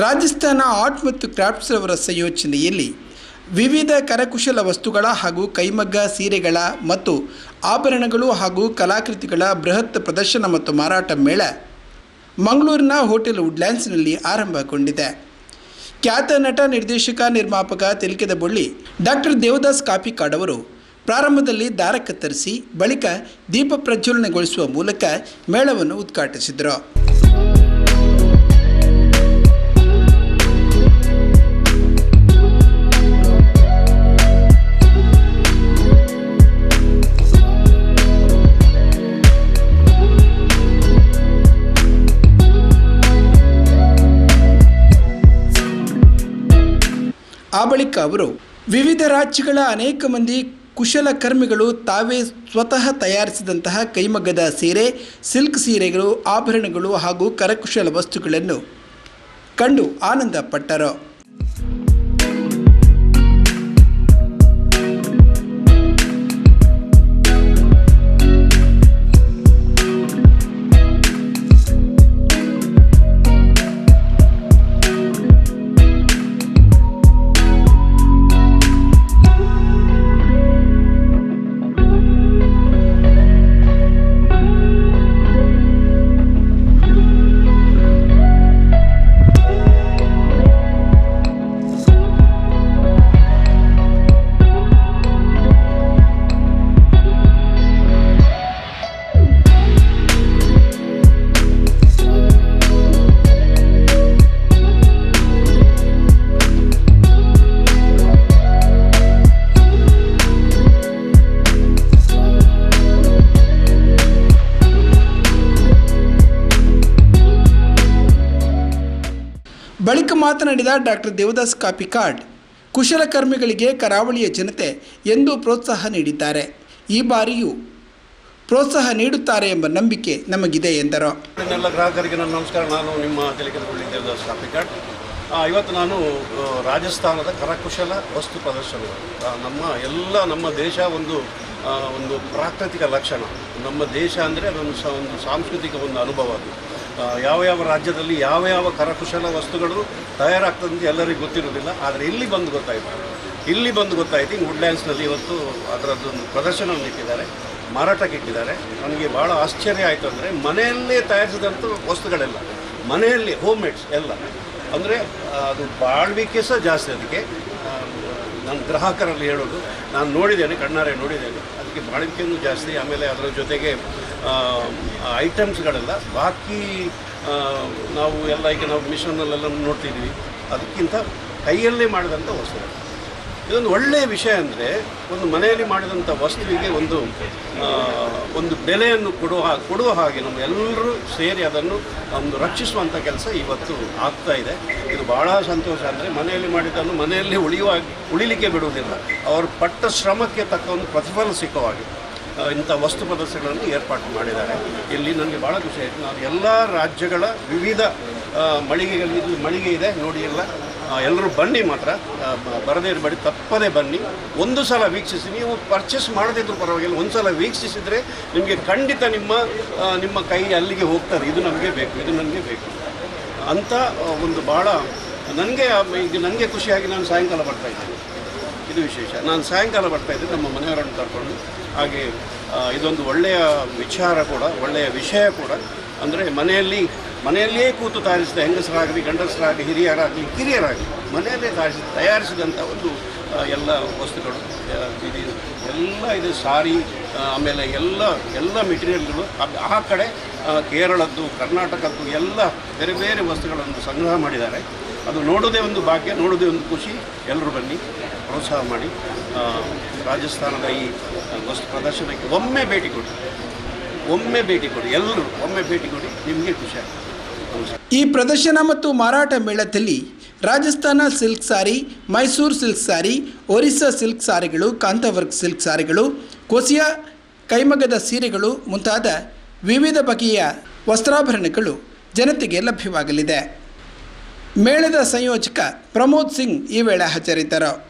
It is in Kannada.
ರಾಜಸ್ಥಾನ ಆರ್ಟ್ ಮತ್ತು ಕ್ರಾಫ್ಟ್ಸ್ ಅವರ ಸಂಯೋಜನೆಯಲ್ಲಿ ವಿವಿಧ ಕರಕುಶಲ ವಸ್ತುಗಳ ಹಾಗೂ ಕೈಮಗ್ಗ ಸೀರೆಗಳ ಮತ್ತು ಆಭರಣಗಳು ಹಾಗೂ ಕಲಾಕೃತಿಗಳ ಬೃಹತ್ ಪ್ರದರ್ಶನ ಮತ್ತು ಮಾರಾಟ ಮೇಳ ಮಂಗಳೂರಿನ ಹೋಟೆಲ್ ವುಡ್ಲ್ಯಾಂಡ್ಸ್ನಲ್ಲಿ ಆರಂಭಗೊಂಡಿದೆ. ಖ್ಯಾತ ನಟ, ನಿರ್ದೇಶಕ, ನಿರ್ಮಾಪಕ ತಿಲಕದ ಬಳ್ಳಿ ಡಾಕ್ಟರ್ ದೇವದಾಸ್ ಕಾಪಿಕಾಡ್ ಅವರು ಪ್ರಾರಂಭದಲ್ಲಿ ದಾರ ಕತ್ತರಿಸಿ ಬಳಿಕ ದೀಪ ಪ್ರಜ್ವಲನೆಗೊಳಿಸುವ ಮೂಲಕ ಮೇಳವನ್ನು ಉದ್ಘಾಟಿಸಿದರು. ಆ ಬಳಿಕ ಅವರು, ವಿವಿಧ ರಾಜ್ಯಗಳ ಅನೇಕ ಮಂದಿ ಕುಶಲಕರ್ಮಿಗಳು ತಾವೇ ಸ್ವತಃ ತಯಾರಿಸಿದಂತಹ ಕೈಮಗ್ಗದ ಸೀರೆ, ಸಿಲ್ಕ್ ಸೀರೆಗಳು, ಆಭರಣಗಳು ಹಾಗೂ ಕರಕುಶಲ ವಸ್ತುಗಳನ್ನು ಕಂಡು ಆನಂದ ಪಟ್ಟರು ಬಳಿಕ ಮಾತನಾಡಿದ ಡಾಕ್ಟರ್ ದೇವದಾಸ್ ಕಾಪಿಕಾಡ್ ಕುಶಲಕರ್ಮಿಗಳಿಗೆ ಕರಾವಳಿಯ ಜನತೆ ಎಂದು ಪ್ರೋತ್ಸಾಹ ನೀಡಿದ್ದಾರೆ. ಈ ಬಾರಿಯೂ ಪ್ರೋತ್ಸಾಹ ನೀಡುತ್ತಾರೆ ಎಂಬ ನಂಬಿಕೆ ನಮಗಿದೆ ಎಂದರು. ಎಲ್ಲ ಗ್ರಾಹಕರಿಗೆ ನನ್ನ ನಮಸ್ಕಾರ. ನಾನು ನಿಮ್ಮ ತೆಲುಗಿನ ದೇವದಾಸ್ ಕಾಪಿಕಾಡ್. ಇವತ್ತು ನಾನು ರಾಜಸ್ಥಾನದ ಕರಕುಶಲ ವಸ್ತು ಪ್ರದರ್ಶನ ನಮ್ಮ ಎಲ್ಲ, ನಮ್ಮ ದೇಶ ಒಂದು ಒಂದು ಪ್ರಾಕೃತಿಕ ಲಕ್ಷಣ. ನಮ್ಮ ದೇಶ ಅಂದರೆ ಅದೊಂದು ಒಂದು ಸಾಂಸ್ಕೃತಿಕ ಒಂದು ಅನುಭವ ಅದು. ಯಾವ ಯಾವ ರಾಜ್ಯದಲ್ಲಿ ಯಾವ ಯಾವ ಕರಕುಶಲ ವಸ್ತುಗಳು ತಯಾರಾಗ್ತದೆ ಅಂತ ಎಲ್ಲರಿಗೂ ಗೊತ್ತಿರೋದಿಲ್ಲ ಆದರೆ ಇಲ್ಲಿ ಬಂದು ಗೊತ್ತಾಯಿತು. ಇಲ್ಲಿ ಬಂದು ಗೊತ್ತಾಯಿತು ಹಿಂಗೆ ವುಡ್ಲ್ಯಾಂಡ್ಸ್ನಲ್ಲಿ ಇವತ್ತು ಅದರದ್ದೊಂದು ಪ್ರದರ್ಶನವನ್ನು ಇಟ್ಟಿದ್ದಾರೆ, ಮಾರಾಟಕ್ಕೆ ಇಟ್ಟಿದ್ದಾರೆ. ನನಗೆ ಭಾಳ ಆಶ್ಚರ್ಯ ಆಯಿತು ಅಂದರೆ ಮನೆಯಲ್ಲೇ ತಯಾರಿಸಿದಂಥ ವಸ್ತುಗಳೆಲ್ಲ, ಮನೆಯಲ್ಲಿ ಹೋಮ್ ಮೇಡ್ಸ್ ಎಲ್ಲ. ಅಂದರೆ ಅದು ಬಾಳ್ವಿಕೆ ಸಹ ಜಾಸ್ತಿ ಅದಕ್ಕೆ. ನನ್ನ ಗ್ರಾಹಕರಲ್ಲಿ ಹೇಳೋದು, ನಾನು ನೋಡಿದ್ದೇನೆ, ಕಣ್ಣಾರೆ ನೋಡಿದ್ದೇನೆ. ಅದಕ್ಕೆ ಬಾಳ್ವಿಕೆಯೂ ಜಾಸ್ತಿ, ಆಮೇಲೆ ಅದರ ಜೊತೆಗೆ ಐಟಮ್ಸ್ಗಳೆಲ್ಲ ಬಾಕಿ ನಾವು ಎಲ್ಲ ಈಗ ನಾವು ಮಿಷನ್ನಲ್ಲೆಲ್ಲ ನೋಡ್ತಿದ್ವಿ ಅದಕ್ಕಿಂತ ಕೈಯಲ್ಲೇ ಮಾಡಿದಂಥ ವಸ್ತುಗಳು ಇದೊಂದು ಒಳ್ಳೆಯ ವಿಷಯ ಅಂದರೆ ಒಂದು ಮನೆಯಲ್ಲಿ ಮಾಡಿದಂಥ ವಸ್ತುವಿಗೆ ಒಂದು ಒಂದು ಬೆಲೆಯನ್ನು ಕೊಡುವ ಕೊಡುವ ಹಾಗೆ ನಮ್ಮ ಎಲ್ಲರೂ ಸೇರಿ ಅದನ್ನು ಒಂದು ರಕ್ಷಿಸುವಂಥ ಕೆಲಸ ಇವತ್ತು ಆಗ್ತಾ ಇದೆ. ಇದು ಭಾಳ ಸಂತೋಷ ಅಂದರೆ ಮನೆಯಲ್ಲಿ ಮಾಡಿದ್ದನ್ನು ಮನೆಯಲ್ಲಿ ಉಳಿಯುವ, ಉಳಿಲಿಕ್ಕೆ ಬಿಡುವುದಿಲ್ಲ. ಅವರು ಪಟ್ಟ ಶ್ರಮಕ್ಕೆ ತಕ್ಕ ಒಂದು ಪ್ರತಿಫಲ ಸಿಕ್ಕೋ ಹಾಗೆ. ಇಂಥ ವಸ್ತು ಪ್ರದರ್ಶನಗಳನ್ನು ಏರ್ಪಾಡು ಮಾಡಿದ್ದಾರೆ. ಇಲ್ಲಿ ನನಗೆ ಭಾಳ ಖುಷಿ ಆಯಿತು. ನಾವು ಎಲ್ಲ ರಾಜ್ಯಗಳ ವಿವಿಧ ಮಳಿಗೆಗಳಲ್ಲಿ, ಮಳಿಗೆ ಇದೆ, ನೋಡಿ ಎಲ್ಲ. ಎಲ್ಲರೂ ಬನ್ನಿ ಮಾತ್ರ. ಬರದೇ ಇರಬೇಡಿ, ತಪ್ಪದೇ ಬನ್ನಿ. ಒಂದು ಸಲ ವೀಕ್ಷಿಸಿ, ನೀವು ಪರ್ಚೇಸ್ ಮಾಡದಿದ್ರು ಪರವಾಗಿಲ್ಲ. ಒಂದು ಸಲ ವೀಕ್ಷಿಸಿದರೆ ನಿಮಗೆ ಖಂಡಿತ ನಿಮ್ಮ ನಿಮ್ಮ ಕೈ ಅಲ್ಲಿಗೆ ಹೋಗ್ತದೆ. ಇದು ನಮಗೆ ಬೇಕು, ಇದು ನನಗೆ ಬೇಕು. ಅಂತ ಒಂದು ಭಾಳ ನನಗೆ ಇದು ನನಗೆ ಖುಷಿಯಾಗಿ ನಾನು ಸಾಯಂಕಾಲ ಬರ್ತಾ ಇದ್ದೇನೆ. ಇದು ವಿಶೇಷ. ನಾನು ಸಾಯಂಕಾಲ ಬರ್ತಾ ಇದ್ದೆ, ನಮ್ಮ ಮನೆಯವರನ್ನು ಕರ್ಕೊಂಡು. ಹಾಗೆ ಇದೊಂದು ಒಳ್ಳೆಯ ವಿಚಾರ ಕೂಡ, ಒಳ್ಳೆಯ ವಿಷಯ ಕೂಡ. ಅಂದರೆ ಮನೆಯಲ್ಲಿ, ಮನೆಯಲ್ಲಿಯೇ ಕೂತು ತಯಾರಿಸಿದ ಹೆಂಗಸರಾಗಲಿ, ಗಂಡಸರಾಗಲಿ, ಹಿರಿಯರಾಗಲಿ, ಕಿರಿಯರಾಗಲಿ, ಮನೆಯಲ್ಲೇ ತಯಾರಿಸಿ ತಯಾರಿಸಿದಂಥ ಒಂದು ಎಲ್ಲ ವಸ್ತುಗಳು ಎಲ್ಲ ಇದು ಸಾರಿ ಆಮೇಲೆ ಎಲ್ಲ ಎಲ್ಲ ಮೆಟೀರಿಯಲ್ಗಳು ಆ ಕಡೆ ಕೇರಳದ್ದು, ಕರ್ನಾಟಕದ್ದು ಎಲ್ಲ ಬೇರೆ ಬೇರೆ ವಸ್ತುಗಳನ್ನು ಸಂಗ್ರಹ ಮಾಡಿದ್ದಾರೆ. ಅದು ನೋಡೋದೇ ಒಂದು ಭಾಗ್ಯ, ನೋಡೋದೇ ಒಂದು ಖುಷಿ. ಎಲ್ಲರೂ ಬನ್ನಿ, ಪ್ರೋತ್ಸಾಹ ಮಾಡಿ. ರಾಜಸ್ಥಾನದ ಈ ವಸ್ತು ಪ್ರದರ್ಶನಕ್ಕೆ ಒಮ್ಮೆ ಭೇಟಿ ಕೊಡಿ. ಒಮ್ಮೆ ಭೇಟಿ ಕೊಡಿ, ಎಲ್ಲರೂ ಒಮ್ಮೆ ಭೇಟಿ ಕೊಡಿ, ನಿಮಗೆ ಖುಷಿ ಈ ಪ್ರದರ್ಶನ ಮತ್ತು ಮಾರಾಟ ಮೇಳದಲ್ಲಿ Rajasthan silk sari, Mysore silk sari, Orissa silk ಸಾರಿಗಳು kantha work silk ಸಾರಿಗಳು, ಕೊಸಿಯಾ ಕೈಮಗ್ಗದ ಸೀರೆಗಳು ಮುಂತಾದ ವಿವಿಧ ಬಗೆಯ ವಸ್ತ್ರಾಭರಣಗಳು ಜನತೆಗೆ ಲಭ್ಯವಾಗಲಿದೆ. ಮೇಳದ ಸಂಯೋಜಕ ಪ್ರಮೋದ್ ಸಿಂಗ್ ಈ ವೇಳೆ ಹಾಜರಿದ್ದರು.